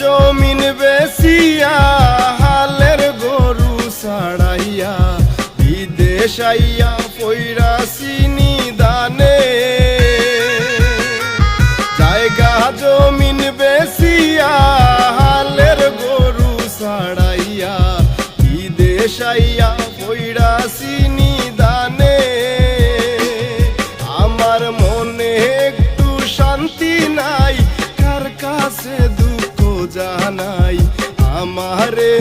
জমিন বেসিয়া হালের গরু সাড়াইয়া বিদেশ আইয়া পৈরাসি নিদানে জায়গা জমিন বেসিয়া হালের গরু ছাড়াইয়া বিদেশ আইয়া জানাই আমারে